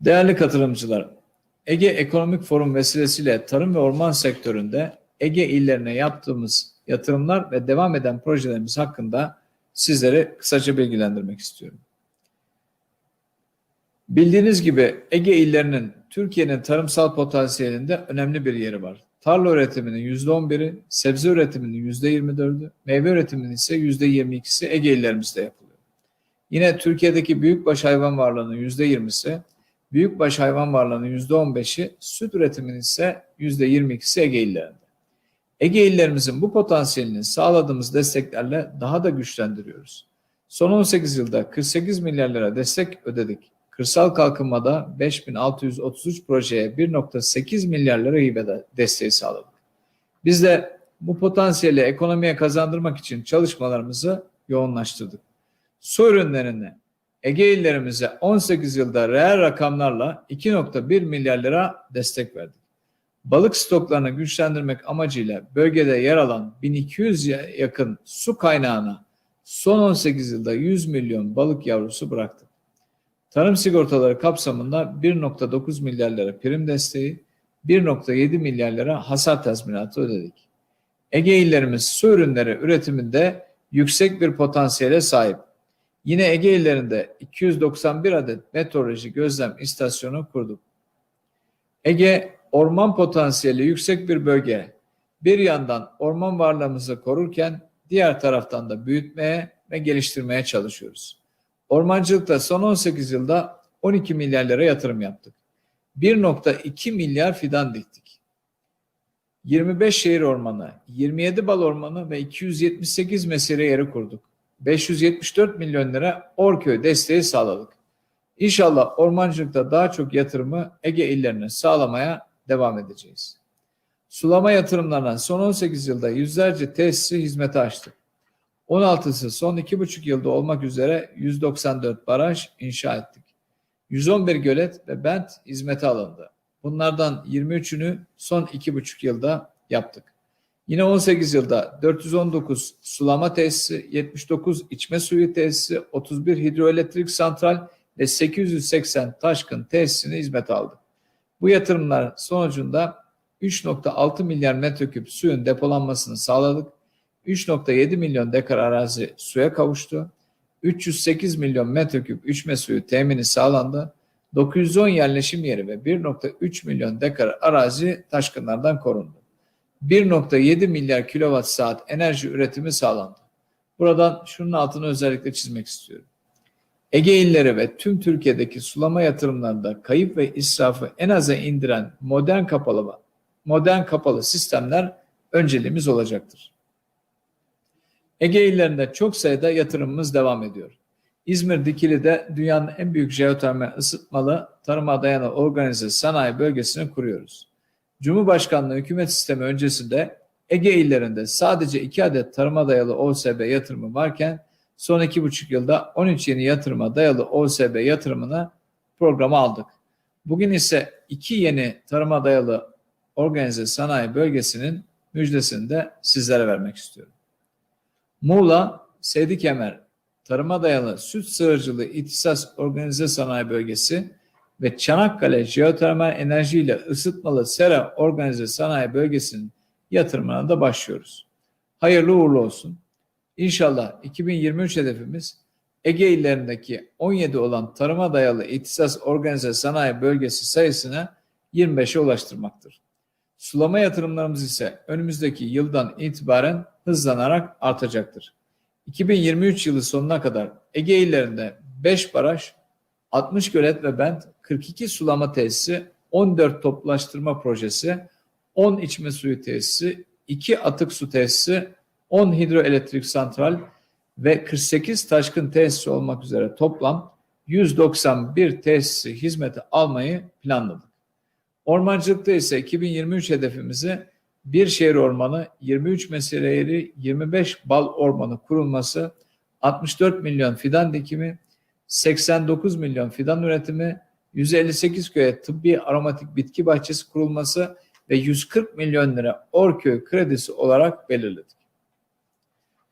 Değerli katılımcılar, Ege Ekonomik Forum vesilesiyle tarım ve orman sektöründe Ege illerine yaptığımız yatırımlar ve devam eden projelerimiz hakkında sizleri kısaca bilgilendirmek istiyorum. Bildiğiniz gibi Ege illerinin Türkiye'nin tarımsal potansiyelinde önemli bir yeri var. Tarla üretiminin %11'i, sebze üretiminin %24'ü, meyve üretiminin ise %22'si Ege illerimizde yapılıyor. Yine Türkiye'deki büyükbaş hayvan varlığının %20'si, büyükbaş hayvan varlığının %15'i, süt üretiminin ise %22'si Ege illerinde. Ege illerimizin bu potansiyelini sağladığımız desteklerle daha da güçlendiriyoruz. Son 18 yılda 48 milyar lira destek ödedik. Kırsal kalkınmada 5633 projeye 1.8 milyar lira hibe desteği sağladık. Biz de bu potansiyeli ekonomiye kazandırmak için çalışmalarımızı yoğunlaştırdık. Su ürünlerine Ege illerimize 18 yılda reel rakamlarla 2.1 milyar lira destek verdik. Balık stoklarını güçlendirmek amacıyla bölgede yer alan 1200 yakın su kaynağına son 18 yılda 100 milyon balık yavrusu bıraktık. Tarım sigortaları kapsamında 1.9 milyar lira prim desteği, 1.7 milyar lira hasar tazminatı ödedik. Ege illerimiz su ürünleri üretiminde yüksek bir potansiyele sahip. Yine Ege illerinde 291 adet meteoroloji gözlem istasyonu kurduk. Ege orman potansiyeli yüksek bir bölge. Bir yandan orman varlığımızı korurken diğer taraftan da büyütmeye ve geliştirmeye çalışıyoruz. Ormancılıkta son 18 yılda 12 milyar lira yatırım yaptık. 1.2 milyar fidan diktik. 25 şehir ormanı, 27 bal ormanı ve 278 mesire yeri kurduk. 574 milyon lira Orköy desteği sağladık. İnşallah ormancılıkta daha çok yatırımı Ege illerine sağlamaya devam edeceğiz. Sulama yatırımlarına son 18 yılda yüzlerce tesisi hizmete açtık. 16'sı son 2,5 yılda olmak üzere 194 baraj inşa ettik. 111 gölet ve bent hizmete alındı. Bunlardan 23'ünü son 2,5 yılda yaptık. Yine 18 yılda 419 sulama tesisi, 79 içme suyu tesisi, 31 hidroelektrik santral ve 880 taşkın tesisini hizmete aldık. Bu yatırımlar sonucunda 3.6 milyar metreküp suyun depolanmasını sağladık. 3.7 milyon dekar arazi suya kavuştu. 308 milyon metreküp içme suyu temini sağlandı. 910 yerleşim yeri ve 1.3 milyon dekar arazi taşkınlardan korundu. 1.7 milyar kilowatt saat enerji üretimi sağlandı. Buradan şunun altını özellikle çizmek istiyorum. Ege illeri ve tüm Türkiye'deki sulama yatırımlarında kayıp ve israfı en aza indiren modern kapalı modern kapalı sistemler önceliğimiz olacaktır. Ege illerinde çok sayıda yatırımımız devam ediyor. İzmir Dikili'de dünyanın en büyük jeotermal ısıtmalı tarıma dayalı organize sanayi bölgesini kuruyoruz. Cumhurbaşkanlığı hükümet sistemi öncesinde Ege illerinde sadece 2 adet tarıma dayalı OSB yatırımı varken son 2,5 yılda 13 yeni yatırıma dayalı OSB yatırımını programa aldık. Bugün ise 2 yeni tarıma dayalı organize sanayi bölgesinin müjdesini de sizlere vermek istiyorum. Muğla, Seydi Kemer, tarıma dayalı süt sığırcılığı ihtisas organize sanayi bölgesi ve Çanakkale jeotermal enerji ile ısıtmalı sera organize sanayi bölgesinin yatırımına da başlıyoruz. Hayırlı uğurlu olsun. İnşallah 2023 hedefimiz Ege illerindeki 17 olan tarıma dayalı ihtisas organize sanayi bölgesi sayısını 25'e ulaştırmaktır. Sulama yatırımlarımız ise önümüzdeki yıldan itibaren hızlanarak artacaktır. 2023 yılı sonuna kadar Ege illerinde 5 baraj, 60 gölet ve bent, 42 sulama tesisi, 14 toplaştırma projesi, 10 içme suyu tesisi, 2 atık su tesisi, 10 hidroelektrik santral ve 48 taşkın tesisi olmak üzere toplam 191 tesisi hizmete almayı planladık. Ormancılıkta ise 2023 hedefimizi bir şehir ormanı, 23 mesire yeri, 25 bal ormanı kurulması, 64 milyon fidan dikimi, 89 milyon fidan üretimi, 158 köye tıbbi aromatik bitki bahçesi kurulması ve 140 milyon lira Orköy kredisi olarak belirledik.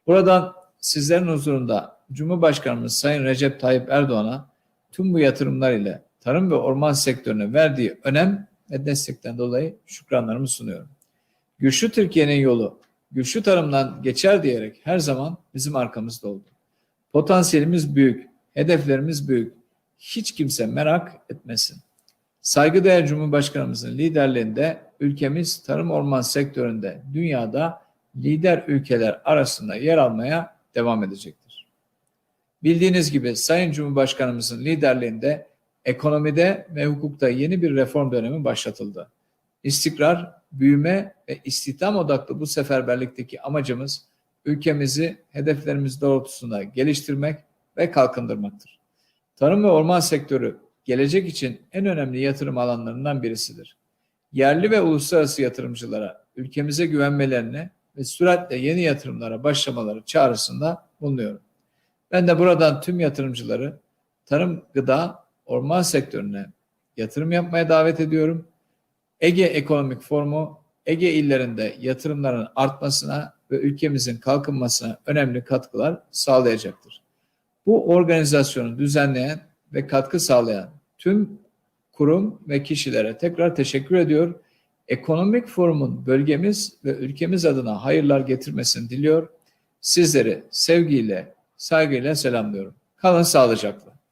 Buradan sizlerin huzurunda Cumhurbaşkanımız Sayın Recep Tayyip Erdoğan'a tüm bu yatırımlar ile tarım ve orman sektörüne verdiği önem ve destekten dolayı şükranlarımı sunuyorum. Güçlü Türkiye'nin yolu güçlü tarımdan geçer diyerek her zaman bizim arkamızda oldu. Potansiyelimiz büyük, hedeflerimiz büyük. Hiç kimse merak etmesin. Saygıdeğer Cumhurbaşkanımızın liderliğinde ülkemiz tarım orman sektöründe dünyada lider ülkeler arasında yer almaya devam edecektir. Bildiğiniz gibi Sayın Cumhurbaşkanımızın liderliğinde ekonomide ve hukukta yeni bir reform dönemi başlatıldı. İstikrar, büyüme ve istihdam odaklı bu seferberlikteki amacımız ülkemizi hedeflerimiz doğrultusunda geliştirmek ve kalkındırmaktır. Tarım ve orman sektörü gelecek için en önemli yatırım alanlarından birisidir. Yerli ve uluslararası yatırımcılara ülkemize güvenmelerini ve süratle yeni yatırımlara başlamaları çağrısında bulunuyorum. Ben de buradan tüm yatırımcıları tarım, gıda, orman sektörüne yatırım yapmaya davet ediyorum. Ege Ekonomik Forumu Ege illerinde yatırımların artmasına ve ülkemizin kalkınmasına önemli katkılar sağlayacaktır. Bu organizasyonu düzenleyen ve katkı sağlayan tüm kurum ve kişilere tekrar teşekkür ediyor. Ekonomik forumun bölgemiz ve ülkemiz adına hayırlar getirmesini diliyor. Sizleri sevgiyle, saygıyla selamlıyorum. Kalın sağlıcakla.